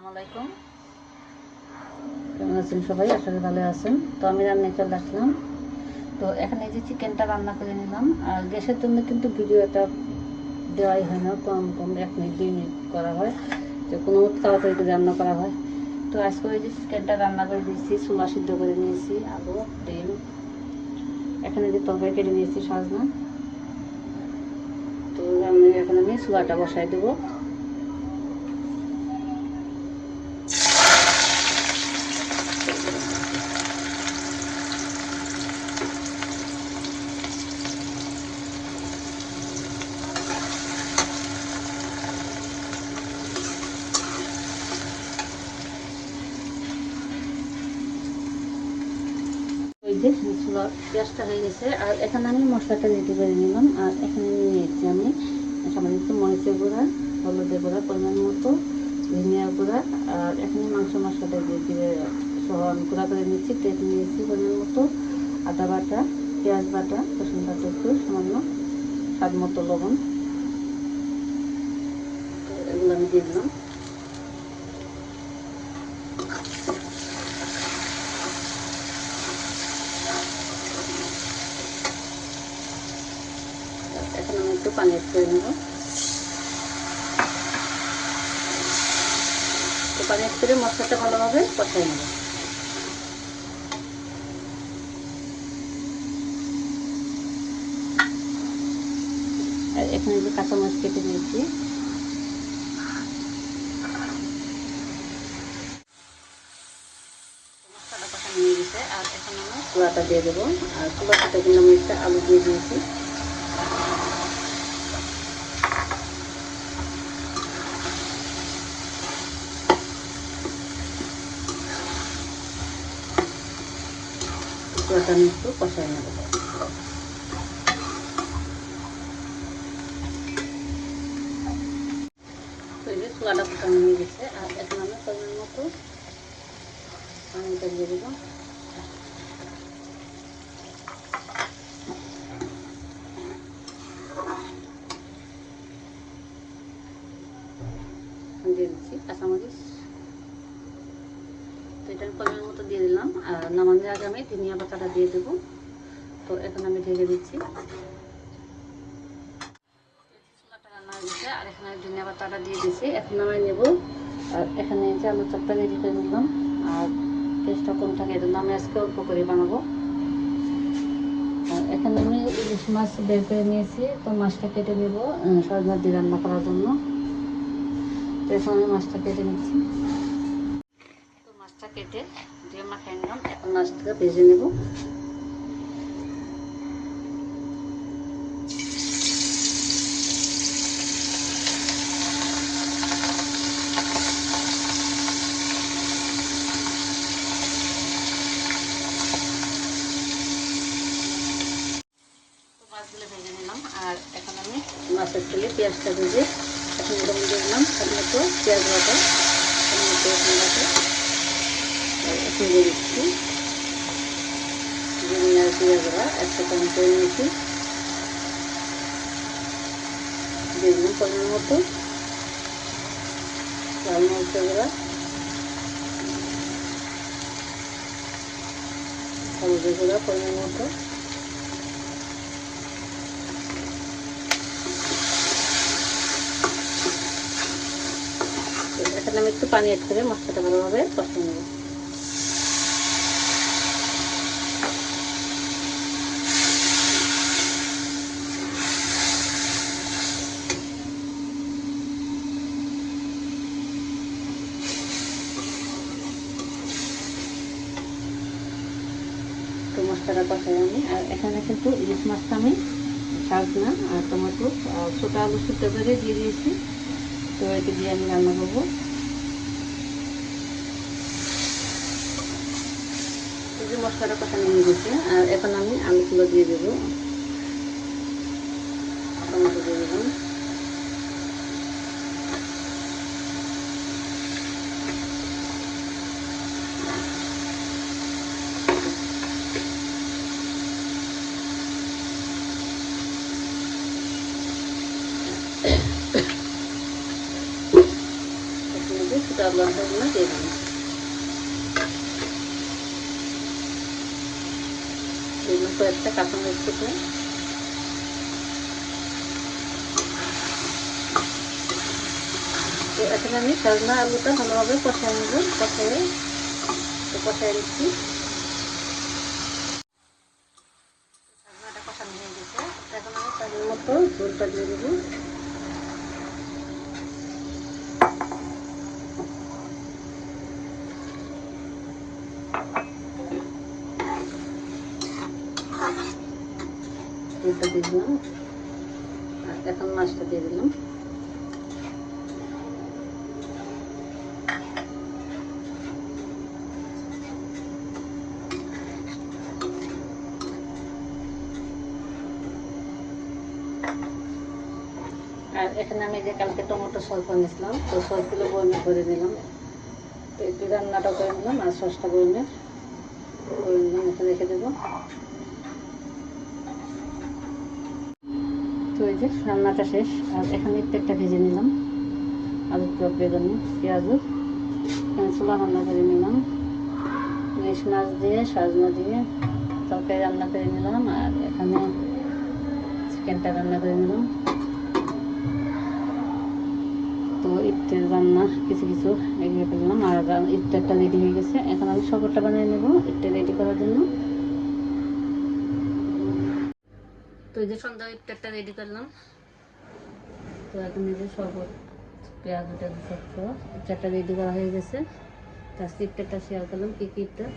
আসসালামু কেমন আছেন সবাই? করি ভালো আছেন। তো আমি রান্নায় চলে আসলাম। তো এখানে যে চিকেনটা রান্না করে নিলাম। আর গ্যাসের জন্য কিন্তু ভিডিওটা দেওয়াই হয় না। কম কম এক মিনিট, দুই মিনিট করা হয়। যে কোনো তাড়াতাড়ি রান্না করা হয়। তো আজকে ওই যে চিকেনটা রান্না করে দিয়েছি ছোলা সিদ্ধ করে নিয়েছি, আলু, ডিম। এখানে যে তরকারি কেটে নিয়েছি, সজনা। তো এখন আমি ছোলাটা বসাই দেবো। যে ছোলা পেঁয়াজটা হয়ে গেছে। আর এখানে আমি মশলাটা রেডি করে নিলাম আর এখানে নিয়ে নিয়েছি আমি সামান্য একটু মরিচের গুঁড়া, হলুদের গুঁড়া, পরিমাণ মতো ধনিয়ার গুঁড়া। আর এখানে মাংস মশলাটা দিয়ে দিয়ে সহ আমি গুঁড়া করে নিচ্ছি তেল নিয়েছি পরিমাণ মতো। আদা বাটা, পেঁয়াজ বাটা, রসুন বাটা একটু সামান্য স্বাদ মতো লবণ। এগুলো আমি দিয়ে দিলাম এখন আমি একটু পানি অ্যাড করে নেব পানি করে মশলাটা ভালোভাবে কষাই নেব। আর এখানে যে কাঁচামরিচ কেটে দিয়েছি মশলাটা কষানো নিয়ে আর এখন আমি চুলাটা দিয়ে দেবো। আর চুলাটাতে কিন্তু আমি একটা আলু দিয়ে দিয়েছি। চুলাটা আমি একটু কষাই নেব তো এই যে চুলাটা কষানো হয়ে গেছে আর এখন আমি পরিমাণ মতো পানিটা দিয়ে দেবো দিয়ে দিচ্ছি কাঁচামরিচ তো এটা আমি পরিমাণ মতো দিয়ে দিলাম আর নামানোর আগে আমি ধনিয়া পাতাটা দিয়ে দেবো। তো এখন আমি ঢেকে দিচ্ছি। আর এখানে ধনিয়া পাতাটা দিয়ে দিচ্ছি। এখন আমি নেব, আর এখানে যে আলু চপটা রেডি করে নিলাম। আর টেস্টটা কম থাকে এই জন্য আমি আজকে অল্প করে বানাবো। আর এখানে আমি ইলিশ মাছ বের করে নিয়েছি, তো মাছটা কেটে নেব সজনা দিয়ে রান্না করার জন্য। তো এখন আমি মাছটা কেটে নিচ্ছি। তো মাছটা কেটে দিয়ে মাখাই নিলাম। এখন মাছটাকে ভেজে নেব। এখন আমি পেঁয়াজটা ভেজে, এখন এটা দিয়ে দিলাম। টমেটো পেঁয়াজ বাটা। টমেটো আর দিয়ে দিচ্ছি ধনিয়া পেঁয়াজ বাটা একটা টমেটো নিয়েছি। দিয়ে দিলাম পরিমাণ মতো। লাল মরিচের গুঁড়া। হলুদের গুঁড়া পরিমাণ মতো। এখানে আমি একটু পানি অ্যাড করে মশলাটা ভালোভাবে কষিয়ে নেব। তো মশলাটা কষাই আমি। আর এখানে কিন্তু ইলিশ মাছটা আমি সাজনা আর টমেটো, আর ছোটো আলু সুদ্ধ করে দিয়ে দিয়েছি। তো এটি দিয়ে আমি রান্না করব। মশলাটা কষানো হয়ে গেছে আর এখন আমি আলুগুলো দিয়ে দেবো। টমেটো দিয়ে দেবো। আর লঙ্কাগুলো দিয়ে দিলাম এগুলো কয়েকটা কাঁচামরিচ কুচি তো এখন আমি সজনা আলুটা ভালোভাবে কষাই নেব কষাই কষাই নিচ্ছি এখন আমি পরিমাণ মতো ঝোলটা দিয়ে দেবো। দিয়ে দিলাম। আর এখন মাছটা দিয়ে দিলাম। আর এখানে আমি যে কালকে টমেটো সস বানিয়েছিলাম তো সসগুলো বয়মে করে নিলাম। তো রান্নাটা করে নিলাম আর সসটা বয়মে করে নিলাম রেখে দেবো। তো এই যে রান্নাটা শেষ, আর এখানে একটু একটা ভেজে নিলাম, আলু চপ বেগুনি, পেঁয়াজু, এখানে ছোলা রান্না করে নিলাম, ইলিশ মাছ দিয়ে, সজনা দিয়ে তরকারি রান্না করে নিলাম, আর এখানে চিকেনটা রান্না করে নিলাম। তো ইফতার রান্না কিছু কিছু এগিয়ে ফেললাম। আর ইফতারটা রেডি হয়ে গেছে। এখন আমি শরবতটা বানিয়ে নেব ইফতার রেডি করার জন্য। তো এই যে সন্ধ্যা ইফতারটা রেডি করলাম। তো এখন এই যে শরবত, পেঁয়াজ টেয়াজ সব রেডি করা হয়ে গেছে। তার ইফতারটা শেয়ার করলাম। কী কী ইফতার?